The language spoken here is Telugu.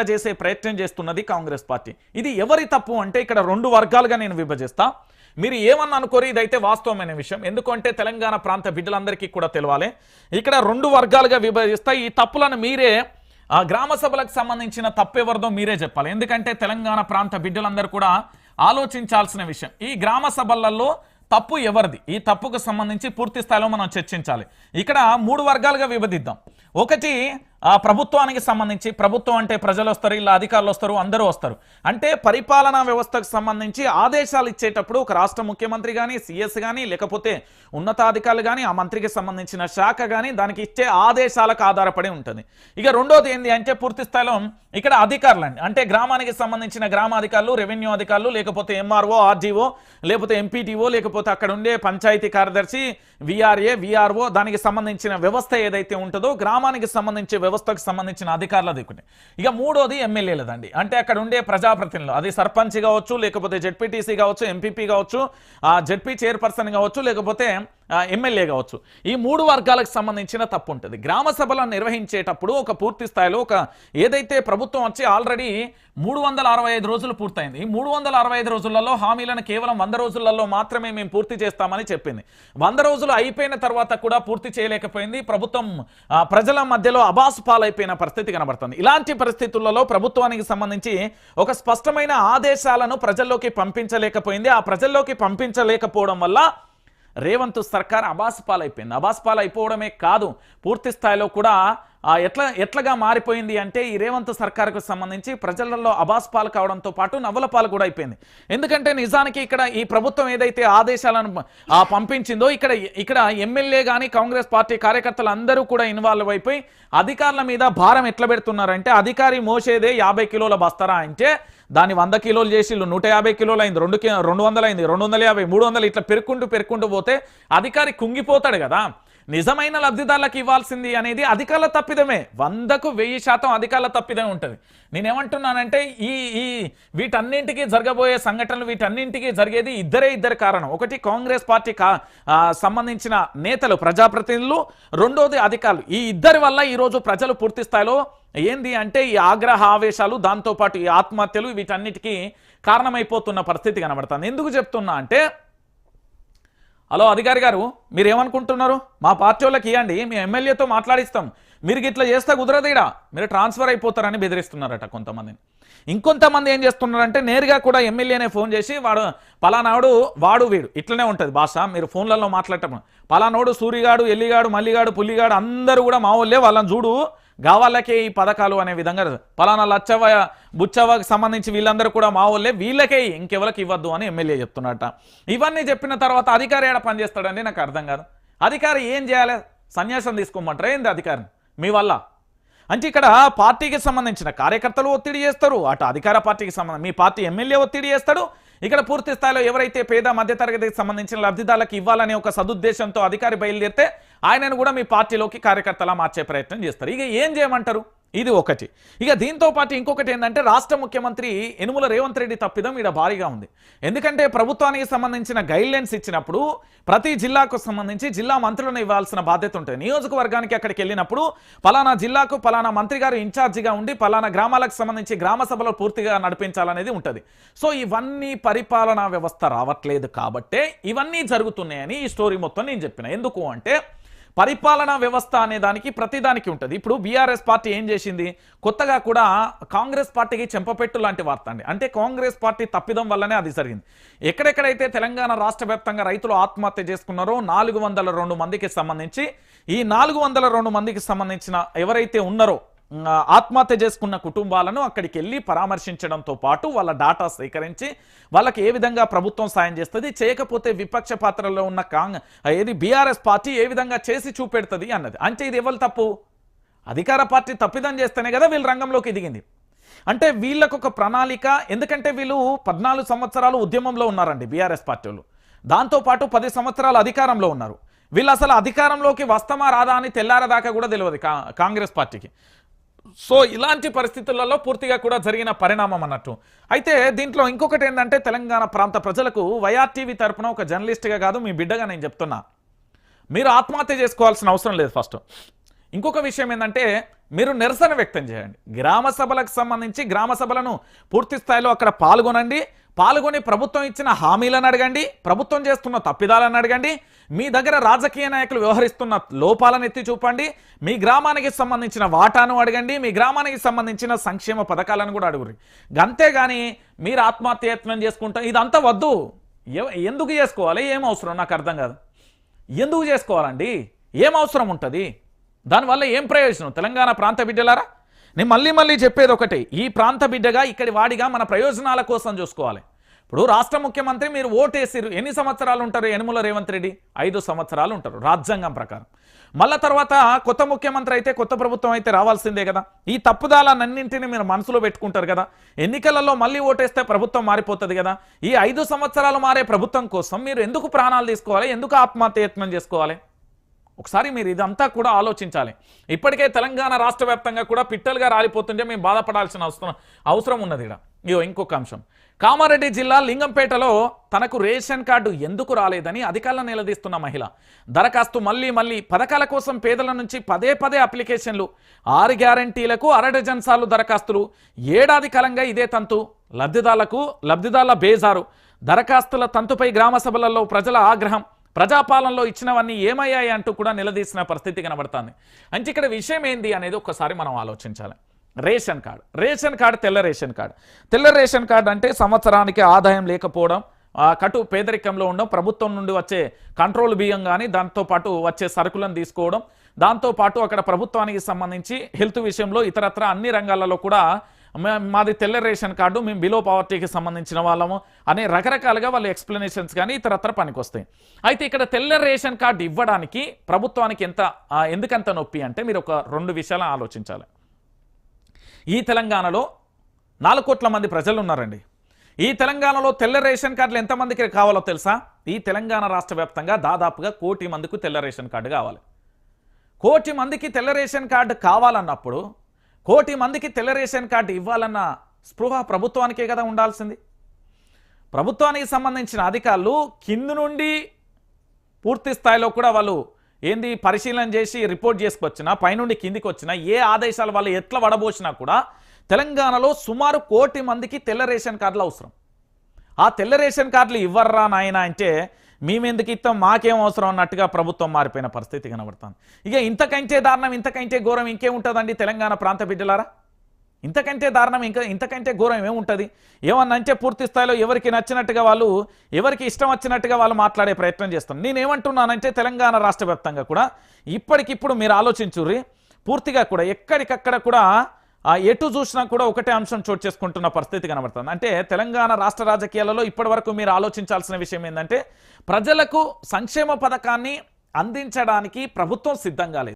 చేసే ప్రయత్నం చేస్తున్నది కాంగ్రెస్ పార్టీ. ఇది ఎవరి తప్పు అంటే ఇక్కడ రెండు వర్గాలుగా నేను విభజిస్తా. మీరు ఏమన్నా అనుకోరు ఇదైతే వాస్తవమైన విషయం. ఎందుకంటే తెలంగాణ ప్రాంత బిడ్డలందరికీ కూడా తెలవాలి. ఇక్కడ రెండు వర్గాలుగా విభజిస్తా. ఈ తప్పులను మీరే ఆ గ్రామ సభలకు సంబంధించిన తప్పు ఎవరిదో మీరే చెప్పాలి. ఎందుకంటే తెలంగాణ ప్రాంత బిడ్డలందరూ కూడా ఆలోచించాల్సిన విషయం. ఈ గ్రామ సభలలో తప్పు ఎవరిది? ఈ తప్పుకు సంబంధించి పూర్తి స్థాయిలో మనం చర్చించాలి. ఇక్కడ మూడు వర్గాలుగా విభజిద్దాం. ఒకటి ఆ ప్రభుత్వానికి సంబంధించి ప్రభుత్వం అంటే ప్రజలు వస్తారు ఇలా అధికారులు వస్తారు అందరూ వస్తారు. అంటే పరిపాలనా వ్యవస్థకు సంబంధించి ఆదేశాలు ఇచ్చేటప్పుడు ఒక రాష్ట్ర ముఖ్యమంత్రి కానీ సిఎస్ కానీ లేకపోతే ఉన్నతాధికారులు కానీ ఆ మంత్రికి సంబంధించిన శాఖ కానీ దానికి ఇచ్చే ఆదేశాలకు ఆధారపడి ఉంటుంది. ఇక రెండోది ఏంటి అంటే పూర్తి స్థాయిలో ఇక్కడ అధికారులు అంటే గ్రామానికి సంబంధించిన గ్రామాధికారులు రెవెన్యూ అధికారులు లేకపోతే ఎంఆర్ఓ ఆర్డీఓ లేకపోతే ఎంపీటీఓ లేకపోతే అక్కడ ఉండే పంచాయతీ కార్యదర్శి విఆర్ఏ విఆర్ఓ దానికి సంబంధించిన వ్యవస్థ ఏదైతే ఉంటుందో గ్రామానికి సంబంధించి వ్యవస్థకు సంబంధించిన అధికారులది ఒకటి ఇక మూడోది ఎమ్మెల్యేలదండి. అంటే అక్కడ ఉండే ప్రజాప్రతినిధులు. అది సర్పంచ్ కావచ్చు లేకపోతే జెడ్పీటీసీ కావచ్చు ఎంపీపీ కావచ్చు ఆ జెడ్పీ చైర్పర్సన్ కావచ్చు లేకపోతే ఎమ్మెల్యే కావచ్చు. ఈ మూడు వర్గాలకు సంబంధించిన తప్పు ఉంటుంది గ్రామ సభలను నిర్వహించేటప్పుడు ఒక పూర్తి స్థాయిలో ఒక ఏదైతే ప్రభుత్వం వచ్చి ఆల్రెడీ మూడు వందల అరవై ఐదు రోజులు పూర్తయింది. ఈ మూడు వందల అరవై ఐదు రోజులలో హామీలను కేవలం వంద రోజులలో మాత్రమే మేము పూర్తి చేస్తామని చెప్పింది. వంద రోజులు అయిపోయిన తర్వాత కూడా పూర్తి చేయలేకపోయింది. ప్రభుత్వం ప్రజల మధ్యలో అబాసు పాలైపోయిన పరిస్థితి కనబడుతుంది. ఇలాంటి పరిస్థితులలో ప్రభుత్వానికి సంబంధించి ఒక స్పష్టమైన ఆదేశాలను ప్రజల్లోకి పంపించలేకపోయింది. ఆ ప్రజల్లోకి పంపించలేకపోవడం వల్ల రేవంత్ సర్కార్ అబాస్ పాలైపోయింది అబాస్ పాలైపోవడమే కాదు పూర్తి స్థాయిలో కూడా ఎట్లా ఎట్లాగా మారిపోయింది అంటే ఈ రేవంత్ సర్కార్కు సంబంధించి ప్రజలలో అబాస్ పాలు కావడంతో పాటు నవ్వుల పాలు కూడా అయిపోయింది. ఎందుకంటే నిజానికి ఇక్కడ ఈ ప్రభుత్వం ఏదైతే ఆదేశాలను పంపించిందో ఇక్కడ ఇక్కడ ఎమ్మెల్యే కానీ కాంగ్రెస్ పార్టీ కార్యకర్తలు అందరూ కూడా ఇన్వాల్వ్ అయిపోయి అధికారుల మీద భారం ఎట్లా పెడుతున్నారంటే అధికారి మోసేదే యాభై కిలోల బస్తారా అంటే దాన్ని వంద కిలోలు చేసిళ్ళు నూట యాభై కిలోలు అయింది రెండు రెండు వందలు అయింది రెండు వందల యాభై మూడు వందలు ఇట్లా పెరుక్కుంటూ పెరుక్కుంటూ పోతే అధికారి కుంగిపోతాడు కదా. నిజమైన లబ్ధిదారులకు ఇవ్వాల్సింది అనేది అధికారుల తప్పిదమే. వందకు వెయ్యి శాతం అధికారుల తప్పిదమే ఉంటుంది. నేనేమంటున్నానంటే ఈ ఈ వీటన్నింటికి జరగబోయే సంఘటనలు వీటన్నింటికి జరిగేది ఇద్దరే ఇద్దరు కారణం. ఒకటి కాంగ్రెస్ పార్టీ కా సంబంధించిన నేతలు ప్రజాప్రతినిధులు. రెండోది అధికారులు. ఈ ఇద్దరి వల్ల ఈరోజు ప్రజలు పూర్తి స్థాయిలో ఏంది అంటే ఈ ఆగ్రహ ఆవేశాలు దాంతోపాటు ఈ ఆత్మహత్యలు వీటన్నిటికీ కారణమైపోతున్న పరిస్థితి కనబడుతుంది. ఎందుకు చెప్తున్నా అంటే హలో అధికారి గారు మీరు ఏమనుకుంటున్నారు మా పార్టీ వాళ్ళకి ఇవ్వండి మీ ఎమ్మెల్యేతో మాట్లాడిస్తాం. మీరు ఇట్లా చేస్తే కుదరదు మీరు ట్రాన్స్ఫర్ అయిపోతారని బెదిరిస్తున్నారట కొంతమందిని. ఇంకొంతమంది ఏం చేస్తున్నారంటే నేరుగా కూడా ఎమ్మెల్యేనే ఫోన్ చేసి వాడు పలానాడు వాడు వీడు. ఇట్లనే ఉంటుంది భాష మీరు ఫోన్లలో మాట్లాడటం. పలానాడు సూరిగాడు ఎల్లిగాడు మల్లిగాడు పుల్లిగాడు అందరూ కూడా మా వాళ్ళే వాళ్ళని చూడు. గావాళ్ళకే ఈ పథకాలు అనే విధంగా పలానా లచ్చవ బుచ్చవకి సంబంధించి వీళ్ళందరూ కూడా మా వాళ్ళే వీళ్ళకే ఇంకెవరికి ఇవ్వద్దు అని ఎమ్మెల్యే చెప్తున్నట ఇవన్నీ చెప్పిన తర్వాత అధికారి ఏడ పనిచేస్తాడండి? నాకు అర్థం కాదు. అధికారి ఏం చేయాలి? సన్యాసం తీసుకోమంటారా? ఏంది అధికారిని? మీ వల్ల? అంటే ఇక్కడ పార్టీకి సంబంధించిన కార్యకర్తలు ఒత్తిడి చేస్తారు అటు అధికార పార్టీకి సంబంధం మీ పార్టీ ఎమ్మెల్యే ఒత్తిడి చేస్తాడు. ఇక్కడ పూర్తి స్థాయిలో ఎవరైతే పేద మధ్యతరగతికి సంబంధించిన లబ్ధిదారులకు ఇవ్వాలనే ఒక సదుద్దేశంతో అధికారి బయలుదేరితే ఆయనను కూడా మీ పార్టీలోకి కార్యకర్తలా మార్చే ప్రయత్నం చేస్తారు. ఇక ఏం చేయమంటారు? ఇది ఒకటి. ఇక దీంతో పాటు ఇంకొకటి ఏంటంటే రాష్ట్ర ముఖ్యమంత్రి యనుమల రేవంత్ రెడ్డి తప్పిదం ఇక్కడ భారీగా ఉంది. ఎందుకంటే ప్రభుత్వానికి సంబంధించిన గైడ్లైన్స్ ఇచ్చినప్పుడు ప్రతి జిల్లాకు సంబంధించి జిల్లా మంత్రులను ఇవ్వాల్సిన బాధ్యత ఉంటుంది. నియోజకవర్గానికి అక్కడికి వెళ్ళినప్పుడు పలానా జిల్లాకు పలానా మంత్రి గారు ఇన్ఛార్జిగా ఉండి పలానా గ్రామాలకు సంబంధించి గ్రామ సభలో పూర్తిగా నడిపించాలనేది ఉంటుంది. సో ఇవన్నీ పరిపాలనా వ్యవస్థ రావట్లేదు కాబట్టే ఇవన్నీ జరుగుతున్నాయని ఈ స్టోరీ మొత్తం నేను చెప్పిన. ఎందుకు అంటే పరిపాలనా వ్యవస్థ అనే దానికి ప్రతిదానికి ఉంటుంది. ఇప్పుడు బీఆర్ఎస్ పార్టీ ఏం చేసింది? కొత్తగా కూడా కాంగ్రెస్ పార్టీకి చెంపపెట్టు లాంటి వార్త అండి. అంటే కాంగ్రెస్ పార్టీ తప్పిదం వల్లనే అది జరిగింది. ఎక్కడెక్కడైతే తెలంగాణ రాష్ట్ర వ్యాప్తంగా రైతులు ఆత్మహత్య చేసుకున్నారో నాలుగు వందల రెండు మందికి సంబంధించి ఈ నాలుగు వందల రెండు మందికి సంబంధించిన ఎవరైతే ఉన్నారో ఆత్మహత్య చేసుకున్న కుటుంబాలను అక్కడికి వెళ్ళి పరామర్శించడంతో పాటు వాళ్ళ డాటా సేకరించి వాళ్ళకి ఏ విధంగా ప్రభుత్వం సాయం చేస్తుంది చేయకపోతే విపక్ష పాత్రలో ఉన్న కాంగ్ ఏది బీఆర్ఎస్ పార్టీ ఏ విధంగా చేసి చూపెడుతుంది అన్నది. అంటే ఇది ఎవరు తప్పు? అధికార పార్టీ తప్పిదం చేస్తేనే కదా వీళ్ళు రంగంలోకి దిగింది. అంటే వీళ్ళకు ఒక ప్రణాళిక ఎందుకంటే వీళ్ళు పద్నాలుగు సంవత్సరాలు ఉద్యమంలో ఉన్నారండి బీఆర్ఎస్ పార్టీ వాళ్ళు. దాంతోపాటు పది సంవత్సరాలు అధికారంలో ఉన్నారు. వీళ్ళు అసలు అధికారంలోకి వస్తామా రాదా అని తెల్లారదాకా కూడా తెలియదు కా- కాంగ్రెస్ పార్టీకి. సో ఇలాంటి పరిస్థితులలో పూర్తిగా కూడా జరిగిన పరిణామం అన్నట్టు. అయితే దీంట్లో ఇంకొకటి ఏంటంటే తెలంగాణ ప్రాంత ప్రజలకు వైఆర్టీవీ తరఫున ఒక జర్నలిస్ట్గా కాదు మీ బిడ్డగా నేను చెప్తున్నా. మీరు ఆత్మహత్య చేసుకోవాల్సిన అవసరం లేదు ఫస్ట్. ఇంకొక విషయం ఏంటంటే మీరు నిరసన వ్యక్తం చేయండి. గ్రామ సభలకు సంబంధించి గ్రామ సభలను పూర్తి స్థాయిలో అక్కడ పాల్గొనండి. పాల్గొని ప్రభుత్వం ఇచ్చిన హామీలను అడగండి ప్రభుత్వం చేస్తున్న తప్పిదాలను అడగండి మీ దగ్గర రాజకీయ నాయకులు వ్యవహరిస్తున్న లోపాలను ఎత్తి చూపండి మీ గ్రామానికి సంబంధించిన వాటాను అడగండి మీ గ్రామానికి సంబంధించిన సంక్షేమ పథకాలను కూడా అడుగురి అంతేగాని మీరు ఆత్మహత్యయత్నం చేసుకుంటాం ఇదంతా వద్దు. ఎందుకు చేసుకోవాలి? ఏం అవసరం? నాకు అర్థం కాదు. ఎందుకు చేసుకోవాలండి? ఏం అవసరం ఉంటుంది? దానివల్ల ఏం ప్రయోజనం? తెలంగాణ ప్రాంత బిడ్డలారా? నేను మళ్ళీ మళ్ళీ చెప్పేది ఒకటి ఈ ప్రాంత బిడ్డగా ఇక్కడి వాడిగా మన ప్రయోజనాల కోసం చూసుకోవాలి. ఇప్పుడు రాష్ట్ర ముఖ్యమంత్రి మీరు ఓటేసిరు ఎన్ని సంవత్సరాలు ఉంటారు యనుమల రేవంత్ రెడ్డి? ఐదు సంవత్సరాలు ఉంటారు రాజ్యాంగం ప్రకారం. మళ్ళా తర్వాత కొత్త ముఖ్యమంత్రి అయితే కొత్త ప్రభుత్వం అయితే రావాల్సిందే కదా. ఈ తప్పుదాలన్నింటినీ మీరు మనసులో పెట్టుకుంటారు కదా. ఎన్నికలలో మళ్ళీ ఓటేస్తే ప్రభుత్వం మారిపోతుంది కదా. ఈ ఐదు సంవత్సరాలు మారే ప్రభుత్వం కోసం మీరు ఎందుకు ప్రాణాలు తీసుకోవాలి? ఎందుకు ఆత్మహత్యయత్నం చేసుకోవాలి? ఒకసారి మీరు ఇదంతా కూడా ఆలోచించాలి. ఇప్పటికే తెలంగాణ రాష్ట్ర వ్యాప్తంగా కూడా పిట్టలుగా రాలిపోతుంటే మేము బాధపడాల్సిన అవసరం అవసరం ఉన్నది ఇక్కడ ఇగో ఇంకొక అంశం. కామారెడ్డి జిల్లా లింగంపేటలో తనకు రేషన్ కార్డు ఎందుకు రాలేదని అధికారులను నిలదీస్తున్న మహిళ. దరఖాస్తు మళ్ళీ మళ్ళీ పథకాల కోసం పేదల నుంచి పదే పదే అప్లికేషన్లు ఆరు గ్యారంటీలకు అరడజన్ సార్లు దరఖాస్తులు ఏడాది కాలంగా ఇదే తంతు. లబ్ధిదారులకు లబ్ధిదారుల బేజారు. దరఖాస్తుల తంతుపై గ్రామ సభలలో ప్రజల ఆగ్రహం. ప్రజాపాలనలో ఇచ్చినవన్నీ ఏమయ్యాయి అంటూ కూడా నిలదీసిన పరిస్థితి కనబడుతుంది. అంటే ఇక్కడ విషయం ఏంది అనేది ఒక్కసారి మనం ఆలోచించాలి. రేషన్ కార్డు రేషన్ కార్డు తెల్ల రేషన్ కార్డు. తెల్ల రేషన్ కార్డు అంటే సంవత్సరానికి ఆదాయం లేకపోవడం కటు పేదరికంలో ఉండడం ప్రభుత్వం నుండి వచ్చే కంట్రోల్ బియ్యం కానీ దాంతోపాటు వచ్చే సరుకులను తీసుకోవడం దాంతోపాటు అక్కడ ప్రభుత్వానికి సంబంధించి హెల్త్ విషయంలో ఇతరత్ర అన్ని రంగాలలో కూడా మాది తెల్ల రేషన్ కార్డు మేము బిలో పవర్టీకి సంబంధించిన వాళ్ళము అనే రకరకాలుగా వాళ్ళు ఎక్స్ప్లెనేషన్స్ కానీ ఇతరత్ర పనికొస్తాయి. అయితే ఇక్కడ తెల్ల రేషన్ కార్డు ఇవ్వడానికి ప్రభుత్వానికి ఎంత ఎందుకంత నొప్పి అంటే మీరు ఒక రెండు విషయాలు ఆలోచించాలి. ఈ తెలంగాణలో నాలుగు కోట్ల మంది ప్రజలు ఉన్నారండి. ఈ తెలంగాణలో తెల్ల రేషన్ కార్డులు ఎంతమందికి కావాలో తెలుసా? ఈ తెలంగాణ రాష్ట్ర వ్యాప్తంగా దాదాపుగా కోటి మందికి తెల్ల రేషన్ కార్డు కావాలి. కోటి మందికి తెల్ల రేషన్ కార్డు కావాలన్నప్పుడు కోటి మందికి తెల్ల రేషన్ కార్డు ఇవ్వాలన్న స్పృహ ప్రభుత్వానికే కదా ఉండాల్సింది. ప్రభుత్వానికి సంబంధించిన అధికారులు కింది నుండి పూర్తి స్థాయిలో కూడా వాళ్ళు ఏంది పరిశీలన చేసి రిపోర్ట్ చేసుకొచ్చినా పైనుండి కిందికి వచ్చినా ఏ ఆదేశాలు వాళ్ళు ఎట్లా వడబోసినా కూడా తెలంగాణలో సుమారు కోటి మందికి తెల్ల రేషన్ కార్డులు అవసరం. ఆ తెల్ల రేషన్ కార్డులు ఇవ్వర్రా నాయన అంటే మేమెందుకు ఇస్తాం? మాకేం అవసరం అన్నట్టుగా ప్రభుత్వం మారిపోయిన పరిస్థితి కనబడుతుంది. ఇక ఇంతకంటే దారుణం ఇంతకంటే ఘోరం ఇంకేముంటుందండి తెలంగాణ ప్రాంత బిడ్డలారా? ఇంతకంటే దారుణం ఇంకా ఇంతకంటే ఘోరం ఏముంటుంది? ఏమన్నా అంటే పూర్తి స్థాయిలో ఎవరికి నచ్చినట్టుగా వాళ్ళు ఎవరికి ఇష్టం వచ్చినట్టుగా వాళ్ళు మాట్లాడే ప్రయత్నం చేస్తాం నేనేమంటున్నానంటే తెలంగాణ రాష్ట్ర వ్యాప్తంగా కూడా ఇప్పటికిప్పుడు మీరు ఆలోచించుర్రి పూర్తిగా కూడా ఎక్కడికక్కడ కూడా ఎటు చూసినా కూడా ఒకటే అంశం చోటు చేసుకుంటున్న పరిస్థితి కనబడుతుంది. అంటే తెలంగాణ రాష్ట్ర రాజకీయాలలో ఇప్పటి వరకు మీరు ఆలోచించాల్సిన విషయం ఏంటంటే ప్రజలకు సంక్షేమ పథకాన్ని అందించడానికి ప్రభుత్వం సిద్ధంగా లేదు.